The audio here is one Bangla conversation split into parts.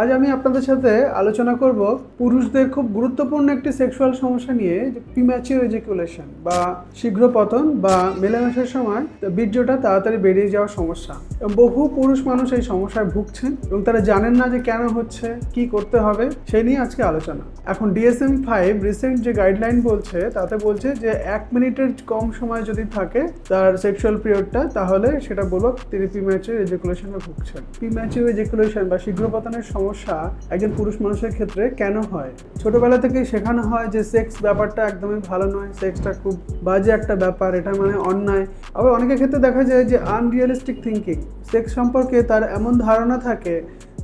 আজ আমি আপনাদের সাথে আলোচনা করব পুরুষদের খুব গুরুত্বপূর্ণ একটি সেক্সুয়াল সমস্যা নিয়ে প্রিম্যাচিওর এজিকুলেশন বা শীঘ্র পতন বা মেলামেশার সময় বীর্যটা তাড়াতাড়ি বেরিয়ে যাওয়ার সমস্যা। বহু পুরুষ মানুষ এই সমস্যায় ভুগছেন এবং তারা জানেন না যে কেন হচ্ছে, কি করতে হবে, সেই নিয়ে আজকে আলোচনা। এখন ডিএসএম ফাইভ রিসেন্ট যে গাইডলাইন বলছে, তাতে বলছে যে এক মিনিটের কম সময় যদি থাকে তার সেক্সুয়াল পিরিয়ডটা তাহলে সেটা বলো তিনি প্রিম্যাচিওর এজিকুলেশনে ভুগছেন। প্রিম্যাচিওর এজিকুলেশন বা শীঘ্র পতনের একজন পুরুষ মানুষের ক্ষেত্রে কেন হয়? ছোটবেলা থেকেই শেখানো হয় যে সেক্স ব্যাপারটা একদমই ভালো নয় সেক্সটা খুব বাজে একটা ব্যাপার, এটা মানে অন্যায়। আবার অনেকের ক্ষেত্রে দেখা যায় যে আনরিয়ালিস্টিক থিঙ্কিং সেক্স সম্পর্কে তার এমন ধারণা থাকে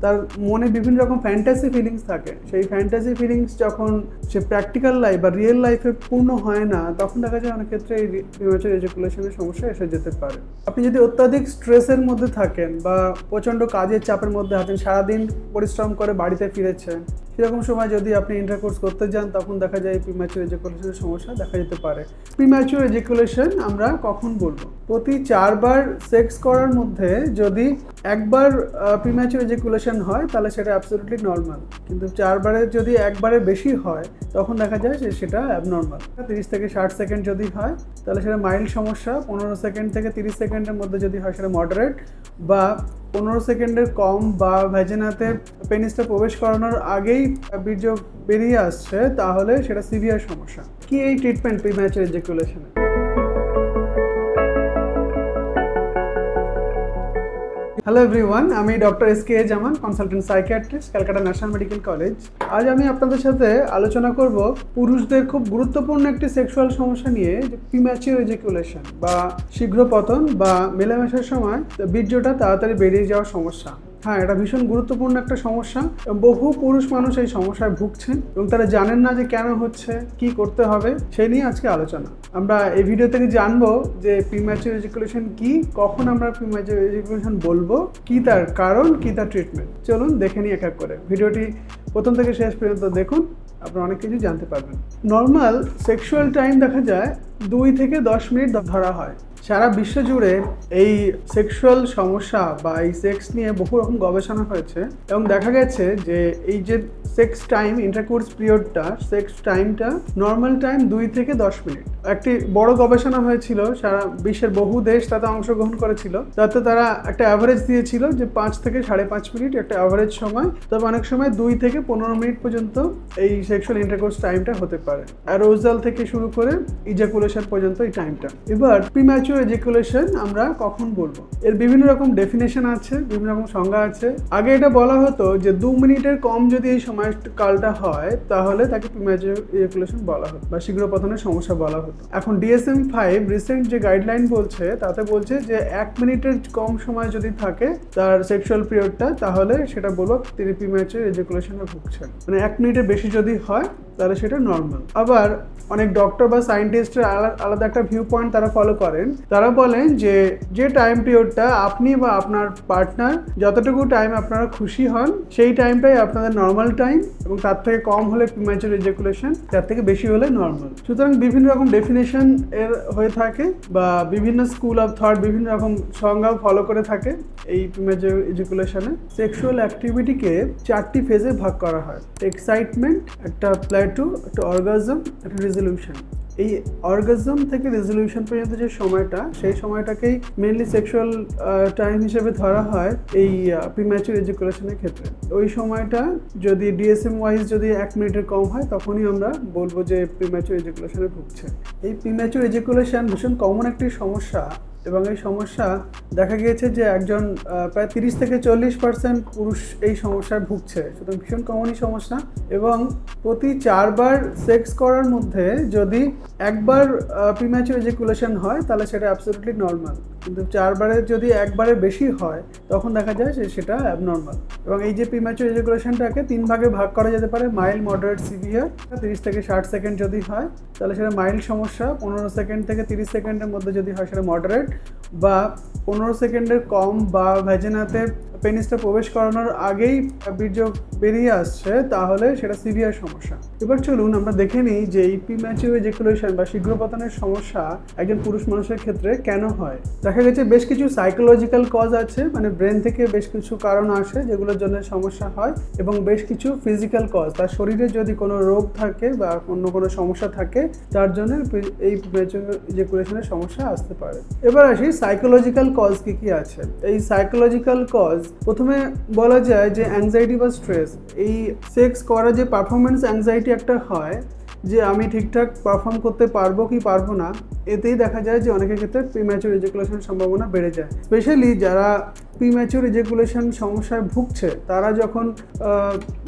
তার মনে বিভিন্ন রকম ফ্যান্টাসি ফিলিংস থাকে। সেই ফ্যান্টাসি ফিলিংস যখন সে প্র্যাকটিক্যাল লাইফ বা রিয়েল লাইফে পূর্ণ হয় না, তখন দেখা যায় অনেক ক্ষেত্রে এই প্রিমেচার এজুকুলেশনের সমস্যা এসে যেতে পারে। আপনি যদি অত্যাধিক স্ট্রেসের মধ্যে থাকেন বা প্রচণ্ড কাজের চাপের মধ্যে আছেন, সারাদিন পরিশ্রম করে বাড়িতে ফিরেছেন, সেরকম সময় যদি আপনি ইন্টারকোর্স করতে যান, তখন দেখা যায় প্রিম্যাচুর এজুকুলেশনের সমস্যা দেখা যেতে পারে। প্রিম্যাচুর এজুকুলেশন আমরা কখন বলব? প্রতি চারবার সেক্স করার মধ্যে যদি একবার প্রিম্যাচুর এজুকুলেশন হয়, তাহলে সেটা অ্যাবসলিউটলি নর্মাল কিন্তু চারবারে যদি একবারে বেশি হয়, তখন দেখা যায় যে সেটা অ্যাবনর্মাল তিরিশ থেকে ষাট সেকেন্ড যদি হয়, তাহলে সেটা মাইল্ড সমস্যা। পনেরো সেকেন্ড থেকে তিরিশ সেকেন্ডের মধ্যে যদি হয়, সেটা মডারেট বা পনেরো সেকেন্ডের কম বা ভ্যাজেনাতে পেনিসটা প্রবেশ করানোর আগেই বীর্য বেরিয়ে আসছে, তাহলে সেটা সিভিয়ার সমস্যা। কি এই ট্রিটমেন্ট প্রিম্যাচুর এজেকুলেশনে হ্যালো এভরিওয়ান আমি doctor S K Zaman consultant psychiatrist Calcutta national medical college আজ আমি আপনাদের সাথে আলোচনা করব পুরুষদের খুব গুরুত্বপূর্ণ একটি সেক্সুয়াল সমস্যা নিয়ে, যে প্রিম্যাচিওর এজেকুলেশন বা শীঘ্র পতন বা মেলামেশার সময় বীর্যটা তাড়াতাড়ি বেরিয়ে যাওয়ার সমস্যা। হ্যাঁ এটা ভীষণ গুরুত্বপূর্ণ একটা সমস্যা। বহু পুরুষ মানুষ এই সমস্যায় ভুগছেন এবং তারা জানেন না যে কেন হচ্ছে, কি করতে হবে সেই নিয়ে আজকে আলোচনা। আমরা এই ভিডিও থেকে জানব যে প্রিম্যাচুর এজুকুলেশন কি, কখন আমরা প্রিম্যাচুর এজুকুলেশন বলব, কি তার কারণ, কি তার ট্রিটমেন্ট চলুন দেখে নিই এক এক করে। ভিডিওটি প্রথম থেকে শেষ পর্যন্ত দেখুন, আপনারা অনেক কিছু জানতে পারবেন। নর্মাল সেক্সুয়াল টাইম দেখা যায় দুই থেকে দশ মিনিট ধরা হয়। সারা বিশ্ব জুড়ে এই সেক্সুয়াল সমস্যা বা এই সেক্স নিয়ে বহু রকম গবেষণা হয়েছে এবং দেখা গেছে যে এই যে সেক্স টাইম ইন্টারকোর্স পিরিয়ডটা সেক্স টাইমটা নর্মাল টাইম দুই থেকে দশ মিনিট। একটি বড় গবেষণা হয়েছিল, সারা বিশ্বের বহু দেশ তাতে অংশগ্রহণ করেছিল। তাতে তারা একটা অ্যাভারেজ দিয়েছিল যে পাঁচ থেকে সাড়ে পাঁচ মিনিট একটা অ্যাভারেজ সময়। তবে অনেক সময় দুই থেকে পনেরো মিনিট পর্যন্ত এই সেক্সুয়াল ইন্টারকোর্স টাইমটা হতে পারে। অ্যারোজাল থেকে শুরু করে ইজাকুলেশন পর্যন্ত এই টাইমটা এবার প্রিম্যাচুর এজিকুলেশন আমরা কখন বলব? এর বিভিন্ন রকম ডেফিনেশন আছে, বিভিন্ন রকম সংজ্ঞা আছে। আগে এটা বলা হতো যে দু মিনিটের কম যদি এই সময় কালটা হয়, তাহলে তাকে প্রিম্যাচুর বলা হতো বা শীঘ্র পতনের সমস্যা বলা হতো। এখন ডিএসএম ফাইভ রিসেন্ট যে গাইডলাইন বলছে, তাতে বলছে যে এক মিনিটের কম সময় যদি থাকে তার সেক্সুয়াল পিরিয়ডটা তাহলে সেটা বলো তিনি প্রিম্যাচুর এজিকুলেশনে ভুগছেন। মানে এক মিনিটের বেশি যদি হয়, তাহলে সেটা নর্মাল আবার অনেক ডক্টর বা সায়েন্টিস্টের আলাদা একটা ভিউ পয়েন্ট তারা ফলো করেন তারা বলেন যে যে টাইম পিরিয়ডটা আপনি বা আপনার পার্টনার যতটুকু টাইম আপনারা খুশি হন, সেই টাইমটাই আপনাদের নর্মাল টাইম এবং তার থেকে কম হলে প্রিম্যাচুর এজেকুলেশন তার থেকে বেশি হলে নর্মাল সুতরাং বিভিন্ন রকম ডেফিনেশন এর হয়ে থাকে বা বিভিন্ন স্কুল অফ থট বিভিন্ন রকম সংজ্ঞাও ফলো করে থাকে এই প্রিম্যাচুর এজুকুলেশনে সেক্সুয়াল অ্যাক্টিভিটিকে চারটি ফেজে ভাগ করা হয়। এক্সাইটমেন্ট একটা প্ল্যাটু একটা অর্গাজম একটা রেজলিউশন এই অর্গাজম থেকে রেজলিউশন পর্যন্ত যে সময়টা, সেই সময়টাকেই মেনলি সেক্সুয়াল টাইম হিসেবে ধরা হয় এই প্রিম্যাচুর এজুকেশনের ক্ষেত্রে। ওই সময়টা যদি ডিএসএম ওয়াইজ যদি এক মিনিটের কম হয়, তখনই আমরা বলব যে প্রিম্যাচুর এডুকেশনে ভুগছে। এই প্রিম্যাচুর এজুকেশন ভীষণ কমন একটি সমস্যা। এবং এই সমস্যা দেখা গিয়েছে যে একজন প্রায় তিরিশ থেকে চল্লিশ পার্সেন্ট পুরুষ এই সমস্যায় ভুগছে। সুতরাং ভীষণ কমনই সমস্যা। এবং প্রতি চারবার সেক্স করার মধ্যে যদি একবার প্রিম্যাচুর এজেকুলেশন হয়, তাহলে সেটা অ্যাবসলিউটলি নর্মাল কিন্তু চারবারে যদি একবারে বেশি হয়, তখন দেখা যায় যে সেটা অ্যাবনর্মাল এবং এই যে প্রিম্যাচুর এজুকুলেশনটাকে তিন ভাগে ভাগ করা যেতে পারে মাইল্ড মডারেট সিভিয়ার তিরিশ থেকে ষাট সেকেন্ড যদি হয়, তাহলে সেটা মাইল্ড সমস্যা, পনেরো সেকেন্ড থেকে তিরিশ সেকেন্ডের মধ্যে যদি হয় সেটা মডারেট বা পনেরো সেকেন্ডের কম বা ভ্যাজেনাতে পেনিসটা প্রবেশ করানোর আগেই বীর্য বেরিয়ে আসছে, তাহলে সেটা সিভিয়ার সমস্যা। এবার চলুন আমরা দেখে নিই যে এই প্রিম্যাচিউর এজেকুলেশন বা শীঘ্রপতনের সমস্যা একজন পুরুষ মানুষের ক্ষেত্রে কেন হয়। দেখা গেছে বেশ কিছু সাইকোলজিক্যাল কজ আছে মানে ব্রেন থেকে বেশ কিছু কারণ আসে যেগুলোর জন্য সমস্যা হয়, এবং বেশ কিছু ফিজিক্যাল কজ তার শরীরে যদি কোনো রোগ থাকে বা অন্য কোনো সমস্যা থাকে, তার জন্য এই ইজেকুলেশনের সমস্যা আসতে পারে। এবার আসি সাইকোলজিক্যাল কজ কি কি আছে। এই সাইকোলজিক্যাল কজ প্রথমে বলা যায় যে অ্যাংজাইটি বা স্ট্রেস এই সেক্স করা যে পারফরমেন্স অ্যাংজাইটি একটা হয়, যে আমি ঠিকঠাক পারফর্ম করতে পারব কি পারব না এতেই দেখা যায় যে অনেকের ক্ষেত্রে প্রিম্যাচুর ইজেকুলেশনের সম্ভাবনা বেড়ে যায়। স্পেশালি যারা প্রিম্যাচুর ইজেকুলেশন সমস্যায় ভুগছে, তারা যখন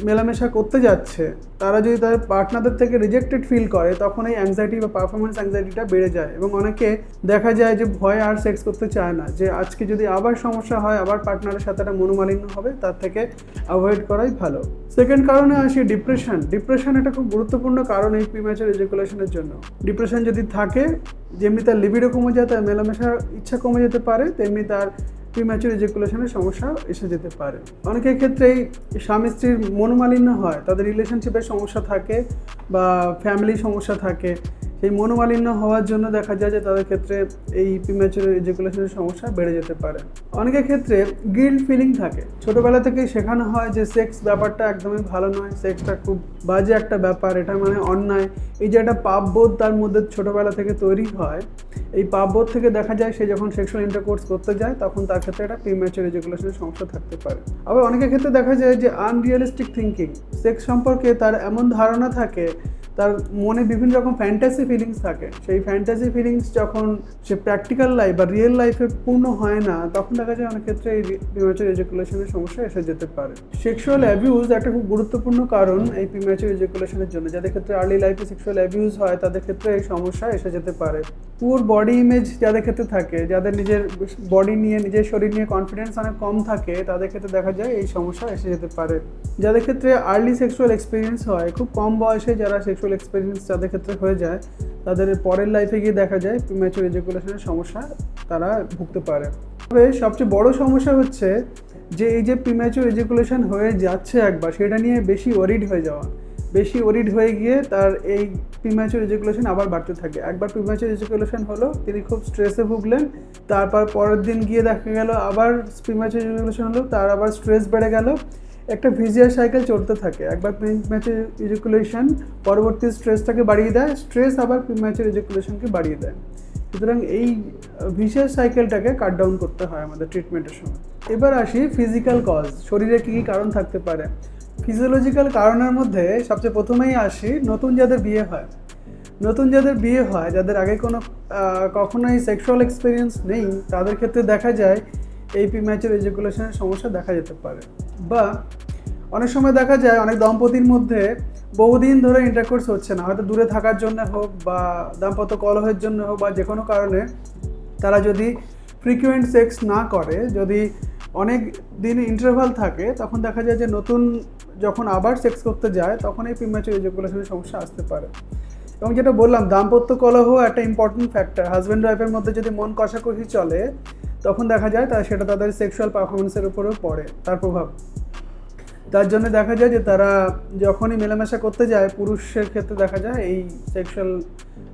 মেলামেশা করতে যাচ্ছে, তারা যদি তাদের পার্টনারদের থেকে রিজেক্টেড ফিল করে, তখন এই অ্যাংজাইটি বা পারফরমেন্স অ্যাংজাইটিটা বেড়ে যায়। এবং অনেকে দেখা যায় যে ভয় আর সেক্স করতে চায় না, যে আজকে যদি আবার সমস্যা হয়, আবার পার্টনারের সাথে একটা মনোমালিন্য হবে, তার থেকে অ্যাভয়েড করাই ভালো। সেকেন্ড কারণে আসি ডিপ্রেশন ডিপ্রেশন একটা খুব গুরুত্বপূর্ণ কারণ এই প্রিম্যাচুর এজুকুলেশনের জন্য। ডিপ্রেশন যদি থাকে যেমনি তার লিবিডো কমে যায়, তার মেলামেশার ইচ্ছা কমে যেতে পারে, তেমনি তার প্রিম্যাচুর ইজেকুলেশনের সমস্যা এসে যেতে পারে। অনেকের ক্ষেত্রেই স্বামী স্ত্রীর মনোমালিন্য হয়, তাদের রিলেশনশিপের সমস্যা থাকে বা ফ্যামিলির সমস্যা থাকে। সেই মনোমালিন্য হওয়ার জন্য দেখা যায় যে তাদের ক্ষেত্রে এই প্রিম্যাচুর এজুকুলেশনের সমস্যা বেড়ে যেতে পারে। অনেকের ক্ষেত্রে গিল্ড ফিলিং থাকে। ছোটোবেলা থেকেই শেখানো হয় যে সেক্স ব্যাপারটা একদমই ভালো নয় সেক্সটা খুব বাজে একটা ব্যাপার, এটা মানে অন্যায়। এই যে একটা পাপবোধ তার মধ্যে ছোটোবেলা থেকে তৈরি হয়, এই পাপবোধ থেকে দেখা যায় সে যখন সেক্সুয়াল ইন্টারকোর্স করতে যায়, তখন তার ক্ষেত্রে একটা প্রিম্যাচুর এজুকুলেশনের সমস্যা থাকতে পারে। আবার অনেকের ক্ষেত্রে দেখা যায় যে আনরিয়ালিস্টিক থিঙ্কিং সেক্স সম্পর্কে তার এমন ধারণা থাকে তার মনে বিভিন্ন রকম ফ্যান্টাসি ফিলিংস থাকে। সেই ফ্যান্টাসি ফিলিংস যখন সে প্র্যাকটিক্যাল লাইফ বা রিয়েল লাইফে পূর্ণ হয় না, তখন দেখা যায় অনেক ক্ষেত্রে এই প্রিম্যাচুর এজুকুলেশনের সমস্যা এসে যেতে পারে। সেক্সুয়াল অ্যাবিউজ একটা খুব গুরুত্বপূর্ণ কারণ এই প্রিম্যাচুর এজুকুলেশনের জন্য। যাদের ক্ষেত্রে আর্লি লাইফে সেক্সুয়াল অ্যাবিউজ হয়, তাদের ক্ষেত্রে এই সমস্যা এসে যেতে পারে। পুর বডি ইমেজ যাদের ক্ষেত্রে থাকে, যাদের নিজের বডি নিয়ে, নিজের শরীর নিয়ে কনফিডেন্স অনেক কম থাকে, তাদের ক্ষেত্রে দেখা যায় এই সমস্যা এসে যেতে পারে। যাদের ক্ষেত্রে আর্লি সেক্সুয়াল এক্সপিরিয়েন্স হয়, খুব কম বয়সে যারা সেক্সুয়াল এক্সপিরিয়েন্স যাদের ক্ষেত্রে হয়ে যায়, তাদের পরের লাইফে গিয়ে দেখা যায় প্রিম্যাচুর এজুকুলেশনের সমস্যা তারা ভুগতে পারে। তবে সবচেয়ে বড় সমস্যা হচ্ছে যে, এই যে প্রিম্যাচুর এজুকুলেশন হয়ে যাচ্ছে একবার, সেটা নিয়ে বেশি ওরিড হয়ে যাওয়া। বেশি ওরিড হয়ে গিয়ে তার এই প্রিম্যাচুর এজুকুলেশন আবার বাড়তে থাকে। একবার প্রিম্যাচুর এজুকুলেশন হলো, তিনি খুব স্ট্রেসে ভুগলেন, তারপর পরের দিন গিয়ে দেখা গেল, আবার প্রিম্যাচুর এজুকুলেশন হলো, তার আবার স্ট্রেস বেড়ে গেল। একটা ভিজিয়ার সাইকেল চলতে থাকে। একবার প্রিম্যাচুর এজুকুলেশন পরবর্তী স্ট্রেসটাকে বাড়িয়ে দেয় স্ট্রেস আবার প্রিম্যাচুর এজুকুলেশনকে বাড়িয়ে দেয়। সুতরাং এই ভিজিয়ার সাইকেলটাকে কাট ডাউন করতে হয় আমাদের ট্রিটমেন্টের সময়। এবার আসি ফিজিক্যাল কজ শরীরে কী কী কারণ থাকতে পারে? ফিজিওলজিক্যাল কারণের মধ্যে সবচেয়ে প্রথমেই আসি, নতুন যাদের বিয়ে হয়। নতুন যাদের বিয়ে হয়, যাদের আগে কোনো কখনোই সেক্সুয়াল এক্সপিরিয়েন্স নেই, তাদের ক্ষেত্রে দেখা যায় এই প্রিম্যাচুর এজুকুলেশনের সমস্যা দেখা যেতে পারে। বা অনেক সময় দেখা যায় অনেক দম্পতির মধ্যে বহুদিন ধরে ইন্টারকোর্স হচ্ছে না। হয়তো দূরে থাকার জন্য হোক বা দাম্পত্য কলহের জন্য হোক বা যে কোনো কারণে তারা যদি ফ্রিকুয়েন্ট সেক্স না করে, যদি অনেক দিন ইন্টারভাল থাকে, তখন দেখা যায় যে নতুন যখন আবার সেক্স করতে যায়, তখন এই প্রিম্যাচুর এজুকুলেশনের সমস্যা আসতে পারে। এবং যেটা বললাম, দাম্পত্য কলহ একটা ইম্পর্টেন্ট ফ্যাক্টর হাজব্যান্ড ওয়াইফের মধ্যে যদি মন কষাকষি চলে, তখন দেখা যায় তা সেটা তাদের সেক্সুয়াল পারফরমেন্সের উপরেও পড়ে, তার প্রভাব। তার জন্য দেখা যায় যে তারা যখনই মেলামেশা করতে যায়, পুরুষের ক্ষেত্রে দেখা যায় এই সেক্সুয়াল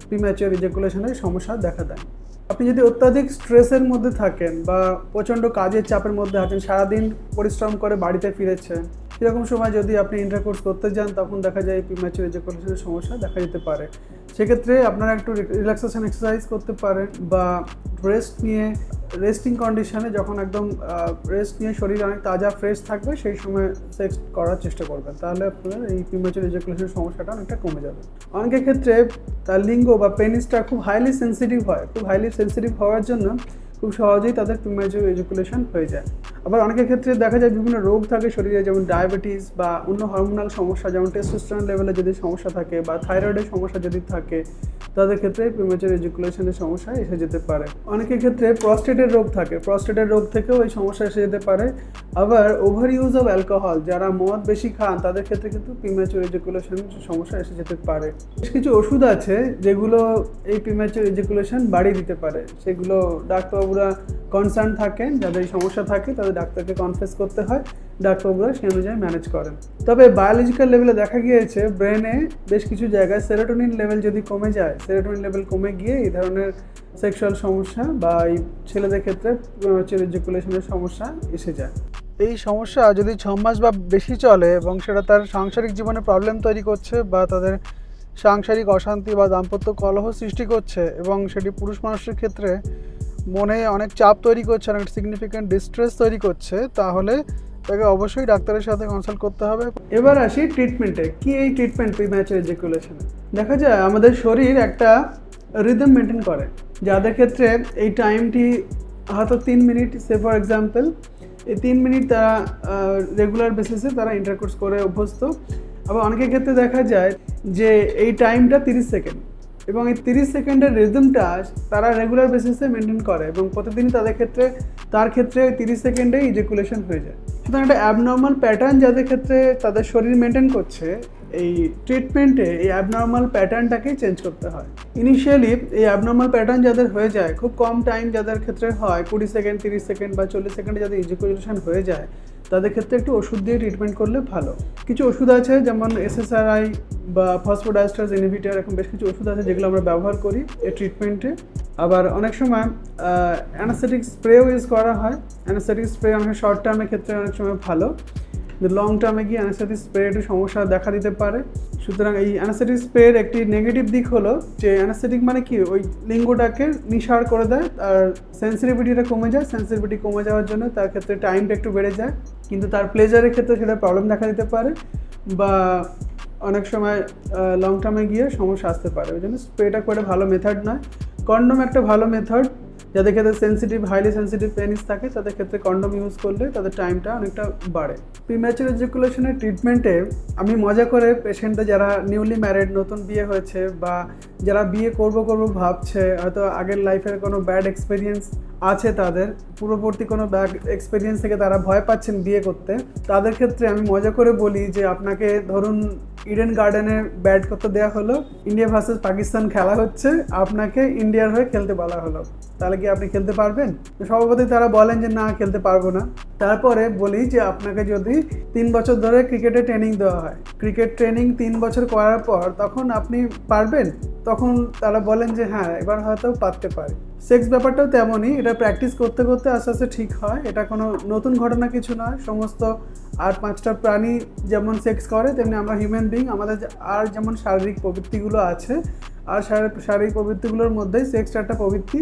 প্রিম্যাচুর ইজেকুলেশনের সমস্যা দেখা দেয়। আপনি যদি অত্যাধিক স্ট্রেসের মধ্যে থাকেন বা প্রচণ্ড কাজের চাপের মধ্যে আছেন, সারাদিন পরিশ্রম করে বাড়িতে ফিরেছেন সেরকম সময় যদি আপনি ইন্টারকোর্স করতে যান, তখন দেখা যায় প্রিম্যাচুর ইজেকুলেশনের সমস্যা দেখা যেতে পারে। সেক্ষেত্রে আপনারা একটু রিল্যাক্সেশন এক্সারসাইজ করতে পারেন বা রেস্ট নিয়ে রেস্টিং কন্ডিশনে যখন একদম রেস্ট নিয়ে শরীর অনেক তাজা ফ্রেশ থাকবে, সেই সময় সেক্স করার চেষ্টা করবেন। তাহলে আপনার এই প্রিম্যাচুর ইজেকুলেশনের সমস্যাটা অনেকটা কমে যাবে। অনেকের ক্ষেত্রে তার লিঙ্গ বা পেনিসটা খুব হাইলি সেন্সিটিভ হয়। খুব হাইলি সেন্সিটিভ হওয়ার জন্য খুব সহজেই তাদের প্রিম্যাচুর এজুকুলেশন হয়ে যায়। আবার অনেকের ক্ষেত্রে দেখা যায় বিভিন্ন রোগ থাকে শরীরে, যেমন ডায়াবেটিস বা অন্য হরমোনাল সমস্যা, যেমন টেস্টোস্টেরন লেভেলে যদি সমস্যা থাকে বা থাইরয়েডের সমস্যা যদি থাকে, তাদের ক্ষেত্রে প্রিম্যাচুর এজুকুলেশনের সমস্যা এসে যেতে পারে। অনেকের ক্ষেত্রে প্রস্টেটের রোগ থাকে প্রস্টেটের রোগ থেকেও এই সমস্যা এসে যেতে পারে। আবার ওভার ইউজ অফ অ্যালকোহল যারা মদ বেশি খান, তাদের ক্ষেত্রে কিন্তু প্রিম্যাচুর এজুকুলেশন সমস্যা এসে যেতে পারে। বেশ কিছু ওষুধ আছে যেগুলো এই প্রিম্যাচুর এজুকুলেশন বাড়িয়ে দিতে পারে। সেগুলো ডাক্তারবাবু ডাক্তারবাবুরা কনসার্ন থাকেন, যাদের সমস্যা থাকে, তাদের ডাক্তারকে কনফেস করতে হয়। ডাক্তারবাবুরা সেই অনুযায়ী ম্যানেজ করেন। তবে বায়োলজিক্যাল লেভেলে দেখা গিয়েছে ব্রেনে বেশ কিছু জায়গায় সেরোটোনিন লেভেল যদি কমে যায় সেরোটোনিন লেভেল কমে গিয়ে এই ধরনের সেক্সুয়াল সমস্যা বা এই ছেলেদের ক্ষেত্রে রেজিকুলেশনের সমস্যা এসে যায়। এই সমস্যা যদি ছ মাস বা বেশি চলে এবং সেটা তার সাংসারিক জীবনে প্রবলেম তৈরি করছে বা তাদের সাংসারিক অশান্তি বা দাম্পত্য কলহ সৃষ্টি করছে এবং সেটি পুরুষ মানুষের ক্ষেত্রে মনে অনেক চাপ তৈরি করছে অনেক সিগনিফিক্যান্ট ডিস্ট্রেস তৈরি করছে, তাহলে তাকে অবশ্যই ডাক্তারের সাথে কনসাল্ট করতে হবে। এবার আসি ট্রিটমেন্টে কি এই ট্রিটমেন্ট প্রি ম্যাচের এজেকুলেশনে দেখা যায় আমাদের শরীর একটা রিদম মেনটেন করে। যাদের ক্ষেত্রে এই টাইমটি হয়তো তিন মিনিট সে ফর এক্সাম্পল এই তিন মিনিট তারা রেগুলার বেসিসে তারা ইন্টারকোর্স করে অভ্যস্ত। আবার অনেকের ক্ষেত্রে দেখা যায় যে এই টাইমটা তিরিশ সেকেন্ড এবং এই তিরিশ সেকেন্ডের রিদমটা তারা রেগুলার বেসিসে মেনটেন করে এবং প্রতিদিনই তাদের ক্ষেত্রে, তার ক্ষেত্রে তিরিশ সেকেন্ডে ইজেকুলেশন হয়ে যায়। সুতরাং একটা অ্যাবনর্মাল প্যাটার্ন যাদের ক্ষেত্রে তাদের শরীর মেনটেন করছে এই ট্রিটমেন্টে এই অ্যাবনর্মাল প্যাটার্নটাকে চেঞ্জ করতে হয়। ইনিশিয়ালি এই অ্যাবনর্মাল প্যাটার্ন যাদের হয়ে যায়, খুব কম টাইম যাদের ক্ষেত্রে হয়, কুড়ি সেকেন্ড তিরিশ সেকেন্ড বা চল্লিশ সেকেন্ডে যাদের ইজেকুলেশন হয়ে যায়, তাদের ক্ষেত্রে একটু ওষুধ দিয়ে ট্রিটমেন্ট করলে ভালো। কিছু ওষুধ আছে, যেমন এসএসআরআই বা ফসফোডাইস্টার্স ইনহিবিটার এরকম বেশ কিছু ওষুধ আছে যেগুলো আমরা ব্যবহার করি এই ট্রিটমেন্টে আবার অনেক সময় অ্যানাসেটিক স্প্রেও ইউজ করা হয়। অ্যানাসেটিক স্প্রে অনেক শর্ট টার্মের ক্ষেত্রে অনেক সময় ভালো। লং টার্মে গিয়ে অ্যানাসেটিক স্প্রে একটু সমস্যা দেখা দিতে পারে। সুতরাং এই অ্যানাসেটিক স্প্রের একটি নেগেটিভ দিক হলো যে অ্যানাসেটিক মানে কি? ওই লিঙ্গটাকে নিঃসার করে দেয় আর সেন্সিটিভিটিটা কমে যায়। সেন্সিটিভিটি কমে যাওয়ার জন্য তার ক্ষেত্রে টাইমটা একটু বেড়ে যায়। কিন্তু তার প্লেজারের ক্ষেত্রে সেটা প্রবলেম দেখা দিতে পারে বা অনেক সময় লং টার্মে গিয়ে সমস্যা আসতে পারে। ওই জন্য স্প্রেটা করে ভালো মেথড নয়। কন্ডম একটা ভালো মেথড যাদের ক্ষেত্রে সেন্সিটিভ হাইলি সেন্সিটিভ পেনিস থাকে, তাদের ক্ষেত্রে কন্ডম ইউজ করলে তাদের টাইমটা অনেকটা বাড়ে। প্রিম্যাচুর এজুকুলেশনের ট্রিটমেন্টে আমি মজা করে পেশেন্টরা যারা নিউলি ম্যারিড নতুন বিয়ে হয়েছে বা যারা বিয়ে করব করব ভাবছে, হয়তো আগের লাইফের কোনো ব্যাড এক্সপিরিয়েন্স আছে তাদের, পূর্ববর্তী কোনো ব্যাড এক্সপিরিয়েন্স থেকে তারা ভয় পাচ্ছেন বিয়ে করতে, তাদের ক্ষেত্রে আমি মজা করে বলি যে আপনাকে ধরুন ইডেন গার্ডেনে ব্যাট করতে দেওয়া হলো ইন্ডিয়া ভার্সেস পাকিস্তান খেলা হচ্ছে, আপনাকে ইন্ডিয়ার হয়ে খেলতে বলা হলো। তাহলে কি আপনি খেলতে পারবেন? তো সভাপতি তারা বলেন যে, না, খেলতে পারব না। তারপরে বলি যে, আপনাকে যদি তিন বছর ধরে ক্রিকেটে ট্রেনিং দেওয়া হয়। ক্রিকেট ট্রেনিং তিন বছর করার পর তখন আপনি পারবেন? তখন তারা বলেন যে হ্যাঁ এবার হয়তো পারতে পারে। সেক্স ব্যাপারটাও তেমনই, এটা প্র্যাকটিস করতে করতে আস্তে আস্তে ঠিক হয়। এটা কোনো নতুন ঘটনা কিছু নয়। সমস্ত আর পাঁচটা প্রাণী যেমন সেক্স করে, তেমনি আমরা হিউম্যান বিং আমাদের আর যেমন শারীরিক প্রবৃত্তিগুলো আছে, আর শারীরিক প্রবৃত্তিগুলোর মধ্যেই সেক্সটা একটা প্রবৃত্তি।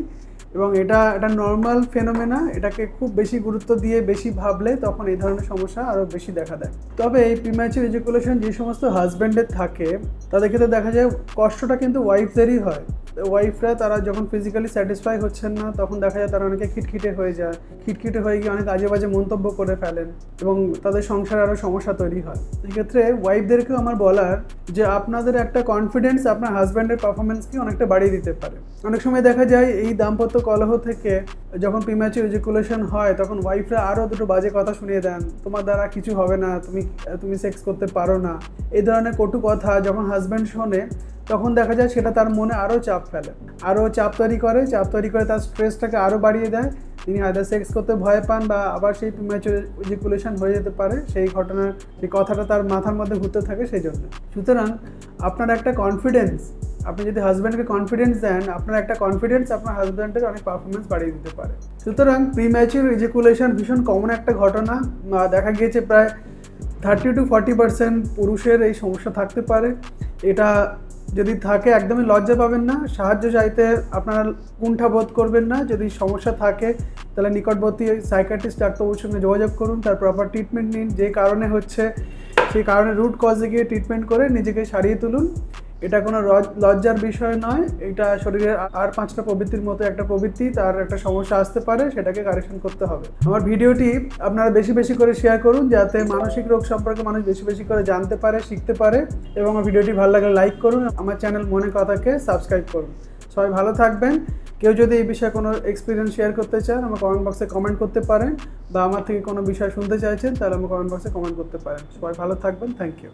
এবং এটা একটা নর্মাল ফেনোমেনা এটাকে খুব বেশি গুরুত্ব দিয়ে বেশি ভাবলে তখন এই ধরনের সমস্যা আরও বেশি দেখা দেয়। তবে এই প্রিম্যাচুর এজুকুলেশন যে সমস্ত হাজব্যান্ডের থাকে, তাদের ক্ষেত্রে দেখা যায় কষ্টটা কিন্তু ওয়াইফদেরই হয়। ওয়াইফরা তারা যখন ফিজিক্যালি স্যাটিসফাই হচ্ছেন না, তখন দেখা যায় তারা অনেকে খিটখিটে হয়ে যায়। খিটখিটে হয়ে গিয়ে অনেক আজে বাজে মন্তব্য করে ফেলেন এবং তাদের সংসারে আরও সমস্যা তৈরি হয়। সেক্ষেত্রে ওয়াইফদেরকেও আমার বলার যে আপনাদের একটা কনফিডেন্স আপনার হাজব্যান্ডের পারফরমেন্সকে অনেকটা বাড়িয়ে দিতে পারে। অনেক সময় দেখা যায় এই দাম্পত্য কলহ থেকে যখন প্রিম্যাচুর এজুকুলেশন হয়, তখন ওয়াইফরা আরও দুটো বাজে কথা শুনিয়ে দেন। তোমার দ্বারা কিছু হবে না, তুমি তুমি সেক্স করতে পারো না। এই ধরনের কটু কথা যখন হাজব্যান্ড শোনে, তখন দেখা যায় সেটা তার মনে আরও চাপ ফেলে। আরও চাপ তৈরি করে, চাপ তৈরি করে তার স্ট্রেসটাকে আরও বাড়িয়ে দেয়। তিনি হয়তো সেক্স করতে ভয় পান বা আবার সেই প্রিম্যাচুর ইজিকুলেশন হয়ে যেতে পারে, সেই ঘটনার সেই কথাটা তার মাথার মধ্যে ঘুরতে থাকে সেই জন্য সুতরাং আপনার একটা কনফিডেন্স আপনি যদি হাজব্যান্ডকে কনফিডেন্স দেন, আপনার একটা কনফিডেন্স আপনার হাজব্যান্ডের অনেক পারফরমেন্স বাড়িয়ে দিতে পারে। সুতরাং প্রিম্যাচুর ইজিকুলেশন ভীষণ কমন একটা ঘটনা দেখা গিয়েছে প্রায় থার্টি টু ফর্টি পার্সেন্ট পুরুষের এই সমস্যা থাকতে পারে। এটা যদি থাকে, একদমই লজ্জা পাবেন না। সাহায্য চাইতে আপনারা কুণ্ঠা বোধ করবেন না। যদি সমস্যা থাকে, তাহলে নিকটবর্তী সাইকাট্রিস্ট ডাক্তারবাবুর সঙ্গে যোগাযোগ করুন, তার প্রপার ট্রিটমেন্ট নিন। যে কারণে হচ্ছে, সেই কারণে রুট কজে গিয়ে ট্রিটমেন্ট করে নিজেকে সারিয়ে তুলুন। এটা কোনো লজ- লজ্জার বিষয় নয়। এটা শরীরের আর পাঁচটা প্রবৃত্তির মতো একটা প্রবৃত্তি, তার একটা সমস্যা আসতে পারে, সেটাকে কারেকশন করতে হবে। আমার ভিডিওটি আপনারা বেশি বেশি করে শেয়ার করুন, যাতে মানসিক রোগ সম্পর্কে মানুষ বেশি বেশি করে জানতে পারে, শিখতে পারে, এবং আমার ভিডিওটি ভালো লাগলে লাইক করুন, আমার চ্যানেল মনে কথাকে সাবস্ক্রাইব করুন। সবাই ভালো থাকবেন। কেউ যদি এই বিষয়ে কোনো এক্সপিরিয়েন্স শেয়ার করতে চান, আমার কমেন্ট বক্সে কমেন্ট করতে পারেন, বা আমার থেকে কোনো বিষয় শুনতে চাইছেন, তাহলে আমার কমেন্ট বক্সে কমেন্ট করতে পারেন। সবাই ভালো থাকবেন। Thank you